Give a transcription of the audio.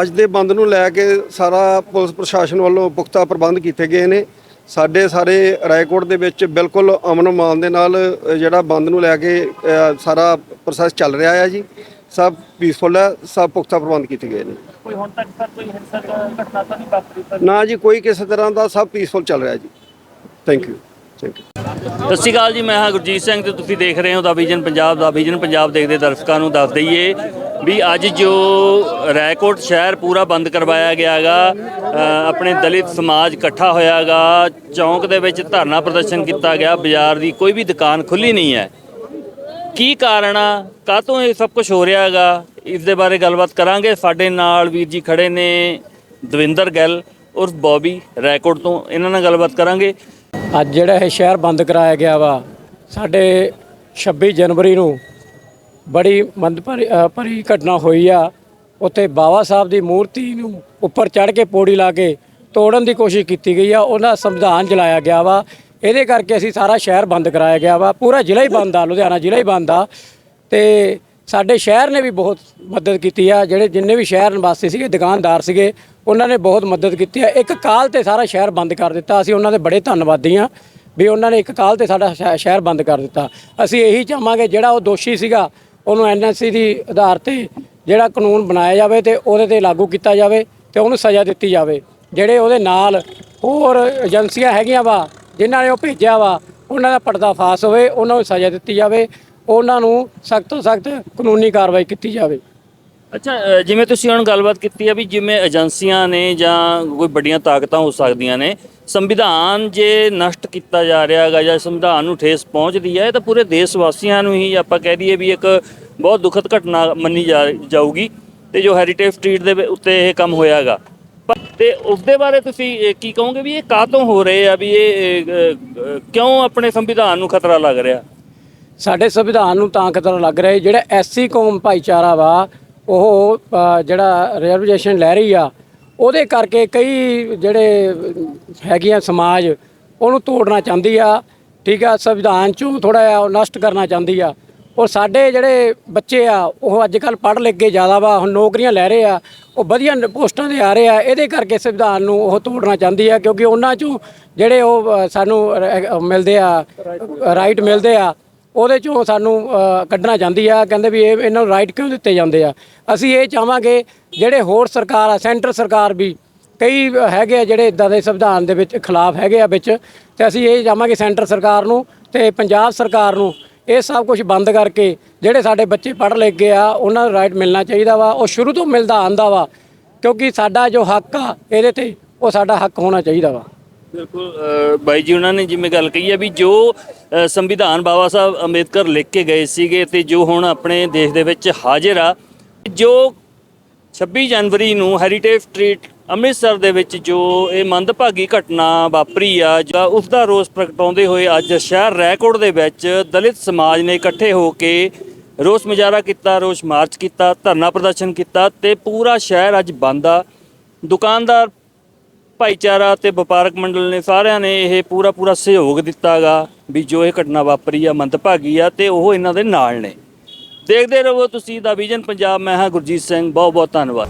ਅੱਜ ਦੇ ਬੰਦ ਨੂੰ ਲੈ ਕੇ ਸਾਰਾ ਪੁਲਿਸ ਪ੍ਰਸ਼ਾਸਨ ਵੱਲੋਂ ਪੁਖਤਾ ਪ੍ਰਬੰਧ ਕੀਤੇ ਗਏ ਨੇ। ਸਾਡੇ ਸਾਰੇ ਰਾਏਕੋਟ ਦੇ ਵਿੱਚ ਬਿਲਕੁਲ ਅਮਨ ਮਾਨ ਦੇ ਨਾਲ ਜਿਹੜਾ ਬੰਦ ਨੂੰ ਲੈ ਕੇ ਸਾਰਾ ਪ੍ਰੋਸੈਸ ਚੱਲ ਰਿਹਾ ਹੈ ਜੀ। ਸਭ ਪੀਸਫੁਲ ਹੈ ਸਭ ਪੁਖਤਾ ਪ੍ਰਬੰਧ ਕੀਤੇ ਗਏ ਨੇ। ਕੋਈ ਹੁਣ ਤੱਕ ਸਰ ਕੋਈ ਹਿੰਸਕ ਘਟਨਾ ਤਾਂ ਨਹੀਂ ਵਾਪਰੀ ਪਰ ਨਾ ਜੀ ਕੋਈ ਕਿਸੇ ਤਰ੍ਹਾਂ ਦਾ ਸਭ ਪੀਸਫੁਲ ਚੱਲ ਰਿਹਾ ਜੀ। ਥੈਂਕ ਯੂ ਥੈਂਕ ਯੂ ਸਤਿ ਸ਼੍ਰੀ ਅਕਾਲ ਜੀ ਮੈਂ ਹਾਂ ਗੁਰਜੀਤ ਸਿੰਘ ਤੇ ਤੁਸੀਂ ਦੇਖ ਰਹੇ ਹੋ ਦਾ ਵਿਜ਼ਨ ਪੰਜਾਬ ਦਾ। ਵਿਜ਼ਨ ਪੰਜਾਬ ਦੇਖਦੇ ਦਰਸ਼ਕਾਂ ਨੂੰ ਦੱਸ ਦਈਏ ਵੀ ਅੱਜ ਜੋ ਰਾਏਕੋਟ ਸ਼ਹਿਰ ਪੂਰਾ ਬੰਦ ਕਰਵਾਇਆ ਗਿਆਗਾ ਆਪਣੇ ਦਲਿਤ ਸਮਾਜ ਇਕੱਠਾ ਹੋਇਆਗਾ, ਚੌਂਕ ਦੇ ਵਿੱਚ ਧਰਨਾ ਪ੍ਰਦਰਸ਼ਨ ਕੀਤਾ ਗਿਆ, ਬਾਜ਼ਾਰ ਦੀ ਕੋਈ ਵੀ ਦੁਕਾਨ ਖੁੱਲੀ ਨਹੀਂ ਹੈ। ਕੀ ਕਾਰਨ ਆ? ਕਾਹਤੋਂ ਇਹ ਸਭ ਕੁਝ ਹੋ ਰਿਹਾ ਹੈਗਾ ਇਸ ਦੇ ਬਾਰੇ ਗੱਲਬਾਤ ਕਰਾਂਗੇ। ਸਾਡੇ ਨਾਲ ਵੀਰ ਜੀ ਖੜੇ ਨੇ ਦਵਿੰਦਰ ਗਿੱਲ ਉਰਫ ਬੌਬੀ ਰਾਏਕੋਟ ਤੋਂ। ਇਹਨਾਂ ਨਾਲ ਗੱਲਬਾਤ ਕਰਾਂਗੇ। ਅੱਜ ਜਿਹੜਾ ਇਹ ਸ਼ਹਿਰ ਬੰਦ ਕਰਾਇਆ ਗਿਆ ਵਾ, ਸਾਡੇ 26 ਜਨਵਰੀ ਨੂੰ ਬੜੀ ਮੰਦਭਰੀ ਭਰੀ ਘਟਨਾ ਹੋਈ ਆ। ਉੱਥੇ ਬਾਬਾ ਸਾਹਿਬ ਦੀ ਮੂਰਤੀ ਨੂੰ ਉੱਪਰ ਚੜ੍ਹ ਕੇ ਪੌੜੀ ਲਾ ਕੇ ਤੋੜਨ ਦੀ ਕੋਸ਼ਿਸ਼ ਕੀਤੀ ਗਈ ਆ। ਉਹਨਾਂ ਸੰਵਿਧਾਨ ਜਲਾਇਆ ਗਿਆ ਵਾ। ਇਹਦੇ ਕਰਕੇ ਅਸੀਂ ਸਾਰਾ ਸ਼ਹਿਰ ਬੰਦ ਕਰਾਇਆ ਗਿਆ ਵਾ। ਪੂਰਾ ਜ਼ਿਲ੍ਹਾ ਹੀ ਬੰਦ ਆ, ਲੁਧਿਆਣਾ ਜ਼ਿਲ੍ਹਾ ਹੀ ਬੰਦ ਆ। ਤੇ ਸਾਡੇ ਸ਼ਹਿਰ ਨੇ ਵੀ ਬਹੁਤ ਮਦਦ ਕੀਤੀ ਆ। ਜਿਹੜੇ ਜਿੰਨੇ ਵੀ ਸ਼ਹਿਰ ਨਿਵਾਸੀ ਸੀਗੇ, ਦੁਕਾਨਦਾਰ ਸੀਗੇ, ਉਹਨਾਂ ਨੇ ਬਹੁਤ ਮਦਦ ਕੀਤੀ ਆ। ਇੱਕ ਕਾਲ ਤੇ ਸਾਰਾ ਸ਼ਹਿਰ ਬੰਦ ਕਰ ਦਿੱਤਾ। ਅਸੀਂ ਉਹਨਾਂ ਦੇ ਬੜੇ ਧੰਨਵਾਦੀ ਆ ਵੀ ਉਹਨਾਂ ਨੇ ਇੱਕ ਕਾਲ ਤੇ ਸਾਡਾ ਸ਼ਹਿ- ਸ਼ਹਿਰ ਬੰਦ ਕਰ ਦਿੱਤਾ। ਅਸੀਂ ਇਹੀ ਚਾਹਾਂਗੇ ਜਿਹੜਾ ਉਹ ਦੋਸ਼ੀ ਸੀਗਾ ਉਹਨੂੰ ਐਨਐਸਸੀ ਦੀ ਆਧਾਰ ਤੇ ਜਿਹੜਾ ਕਾਨੂੰਨ ਬਣਾਇਆ ਜਾਵੇ ਤੇ ਉਹਦੇ ਤੇ ਲਾਗੂ ਕੀਤਾ ਜਾਵੇ ਤੇ ਉਹਨੂੰ ਸਜ਼ਾ ਦਿੱਤੀ ਜਾਵੇ। ਜਿਹੜੇ ਉਹਦੇ ਨਾਲ ਹੋਰ ਏਜੰਸੀਆਂ ਹੈਗੀਆਂ ਵਾ, ਜਿਨ੍ਹਾਂ ਨੇ ਉਹ ਭੇਜਿਆ ਵਾ, ਉਹਨਾਂ ਦਾ ਪਰਦਾਫਾਸ਼ ਹੋਵੇ, ਉਹਨਾਂ ਨੂੰ ਸਜ਼ਾ ਦਿੱਤੀ ਜਾਵੇ, ਉਹਨਾਂ ਨੂੰ ਸਖਤ ਤੋਂ ਸਖਤ ਕਾਨੂੰਨੀ ਕਾਰਵਾਈ ਕੀਤੀ ਜਾਵੇ। ਅੱਛਾ ਜਿਵੇਂ ਤੁਸੀਂ ਹੁਣ ਗੱਲਬਾਤ ਕੀਤੀ ਆ ਵੀ ਜਿਵੇਂ ਏਜੰਸੀਆਂ ਨੇ ਜਾਂ ਕੋਈ ਵੱਡੀਆਂ ਤਾਕਤਾਂ ਹੋ ਸਕਦੀਆਂ ਨੇ, ਸੰਵਿਧਾਨ ਜੇ ਨਸ਼ਟ ਕੀਤਾ ਜਾ ਰਿਹਾ ਹੈਗਾ ਜਾਂ ਸੰਵਿਧਾਨ ਨੂੰ ਠੇਸ ਪਹੁੰਚਦੀ ਹੈ ਇਹ ਤਾਂ ਪੂਰੇ ਦੇਸ਼ ਵਾਸੀਆਂ ਨੂੰ ਹੀ ਆਪਾਂ ਕਹਿ ਦਈਏ ਵੀ ਇੱਕ ਬਹੁਤ ਦੁਖਦ ਘਟਨਾ ਮੰਨੀ ਜਾ- ਜਾਊਗੀ ਤੇ ਜੋ ਹੈਰੀਟੇਜ ਸਟਰੀਟ ਦੇ ਉੱਤੇ ਇਹ ਕੰਮ ਹੋਇਆ ਹੈਗਾ ਪਰ ਤੇ ਉਸ ਦੇ ਬਾਰੇ ਤੁਸੀਂ ਕੀ ਕਹੋਗੇ ਵੀ ਇਹ ਕਾਹਤੋਂ ਹੋ ਰਹੇ ਆ ਵੀ ਇਹ ਕਿਉਂ ਆਪਣੇ ਸੰਵਿਧਾਨ ਨੂੰ ਖਤਰਾ ਲੱਗ ਰਿਹਾ? ਸਾਡੇ ਸੰਵਿਧਾਨ ਨੂੰ ਤਾਂ ਖਤਰਾ ਲੱਗ ਰਿਹਾ ਜਿਹੜਾ ਐਸਸੀ ਕੌਮ ਭਾਈਚਾਰਾ ਵਾ ਉਹ ਅ, ਜਿਹੜਾ ਰਿਜ਼ਰਵੇਸ਼ਨ ਲੈ ਰਹੀ ਆ ਉਹਦੇ ਕਰਕੇ ਕਈ ਜਿਹੜੇ ਹੈਗੀਆਂ ਸਮਾਜ ਉਹਨੂੰ ਤੋੜਨਾ ਚਾਹੁੰਦੀ ਆ ਠੀਕ ਆ ਸੰਵਿਧਾਨ ਚੋਂ ਥੋੜਾ ਜਿਹਾ ਨਸ਼ਟ ਕਰਨਾ ਚਾਹੁੰਦੀ ਆ। ਔਰ ਸਾਡੇ ਜਿਹੜੇ ਬੱਚੇ ਆ ਉਹ ਅੱਜ ਕੱਲ ਪੜ੍ਹ ਲਿਖ ਕੇ ਜ਼ਿਆਦਾ ਵਾ ਹੁਣ ਨੌਕਰੀਆਂ ਲੈ ਰਹੇ ਆ ਉਹ ਵਧੀਆ ਨ- ਪੋਸਟਾਂ ਤੇ ਆ ਰਹੇ ਆ ਇਹਦੇ ਕਰਕੇ ਸੰਵਿਧਾਨ ਨੂੰ ਉਹ ਤੋੜਨਾ ਚਾਹੁੰਦੀ ਆ ਕਿਉਂਕਿ ਉਹਨਾਂ ਚੋਂ ਜਿਹੜੇ ਉਹ ਅ, ਸਾਨੂੰ ਰ- ਅ, ਮਿਲਦੇ ਆ ਰਾਈਟ ਮਿਲਦੇ ਆ ਉਹਦੇ ਚੋਂ ਸਾਨੂੰ ਅ, ਕੱਢਣਾ ਚਾਹੁੰਦੀ ਆ ਕਹਿੰਦੇ ਵੀ ਇਹ ਇਹਨਾਂ ਨੂੰ ਰਾਈਟ ਕਿਉਂ ਦਿੱਤੇ ਜਾਂਦੇ ਆ? ਅਸੀਂ ਇਹ ਚਾਹਾਂਗੇ ਜਿਹੜੇ ਹੋਰ ਸਰਕਾਰ ਆ ਸੈਂਟਰ ਸਰਕਾਰ ਵੀ ਕਈ ਹੈਗੇ ਆ ਜਿਹੜੇ ਇਦਾਂ ਦੇ ਸੰਵਿਧਾਨ ਦੇ ਵਿੱਚ ਖਿਲਾਫ ਹੈਗੇ ਆ ਵਿੱਚ ਤੇ ਅਸੀਂ ਇਹ ਚਾਹਾਂਗੇ ਸੈਂਟਰ ਸਰਕਾਰ ਨੂੰ ਤੇ ਪੰਜਾਬ ਸਰਕਾਰ ਨੂੰ ਇਹ ਸਭ ਕੁਝ ਬੰਦ ਕਰਕੇ ਜਿਹੜੇ ਸਾਡੇ ਬੱਚੇ ਪੜ੍ਹ ਲਿਖ ਗਏ ਆ ਉਹਨਾਂ ਨੂੰ ਰਾਈਟ ਮਿਲਣਾ ਚਾਹੀਦਾ ਵਾ ਉਹ ਸ਼ੁਰੂ ਤੋਂ ਮਿਲਦਾ ਆਂਦਾ ਵਾ ਕਿਉਂਕਿ ਸਾਡਾ ਜੋ ਹੱਕ ਆ ਇਹਦੇ ਤੇ ਉਹ ਸਾਡਾ ਹੱਕ ਹੋਣਾ ਚਾਹੀਦਾ ਵਾ। ਬਿਲਕੁਲ ਬਾਈ ਜੀ, ਉਹਨਾਂ ਨੇ ਜਿਵੇਂ ਗੱਲ ਕਹੀ ਹੈ ਵੀ ਜੋ ਸੰਵਿਧਾਨ ਬਾਬਾ ਸਾਹਿਬ ਅੰਬੇਦਕਰ ਲਿਖ ਕੇ ਗਏ ਸੀਗੇ ਤੇ ਜੋ ਹੁਣ ਆਪਣੇ ਦੇਸ਼ ਦੇ ਵਿੱਚ ਹਾਜ਼ਰ ਆ, ਜੋ 26 ਜਨਵਰੀ ਨੂੰ ਹੈਰੀਟੇਜ ਸਟਰੀਟ ਅੰਮ੍ਰਿਤਸਰ ਦੇ ਵਿੱਚ ਜੋ ਇਹ ਮੰਦਭਾਗੀ ਘਟਨਾ ਵਾਪਰੀ ਆ, ਜਾਂ ਉਸ ਦਾ ਰੋਸ ਪ੍ਰਗਟਾਉਂਦੇ ਹੋਏ ਅੱਜ ਸ਼ਹਿਰ ਰੈਕੋਰਡ ਦੇ ਵਿੱਚ ਦਲਿਤ ਸਮਾਜ ਨੇ ਇਕੱਠੇ ਹੋ ਕੇ ਰੋਸ ਮੁਜ਼ਾਹਰਾ ਕੀਤਾ, ਰੋਸ ਮਾਰਚ ਕੀਤਾ, ਧਰਨਾ ਪ੍ਰਦਰਸ਼ਨ ਕੀਤਾ ਤੇ ਪੂਰਾ ਸ਼ਹਿਰ ਅੱਜ ਬੰਦ ਆ। ਦੁਕਾਨਦਾਰ ਭਾਈਚਾਰਾ ਤੇ ਵਪਾਰਕ ਮੰਡਲ ਨੇ ਸਾਰਿਆਂ ਨੇ ਇਹ ਪੂਰਾ ਪੂਰਾ ਸਹਿਯੋਗ ਦਿੱਤਾਗਾ ਵੀ ਜੋ ਇਹ ਘਟਨਾ ਵਾਪਰੀ ਆ, ਮੰਦਭਾਗੀ ਆ ਤੇ ਉਹ ਇਹਨਾਂ ਦੇ ਨਾਲ ਨੇ। ਦੇਖਦੇ ਰਹੋ ਤੁਸੀਂ ਦਾ ਵਿਜ਼ਨ ਪੰਜਾਬ, ਮੈਂ ਹਾਂ ਗੁਰਜੀਤ ਸਿੰਘ ਬਹੁਤ ਬਹੁਤ ਧੰਨਵਾਦ।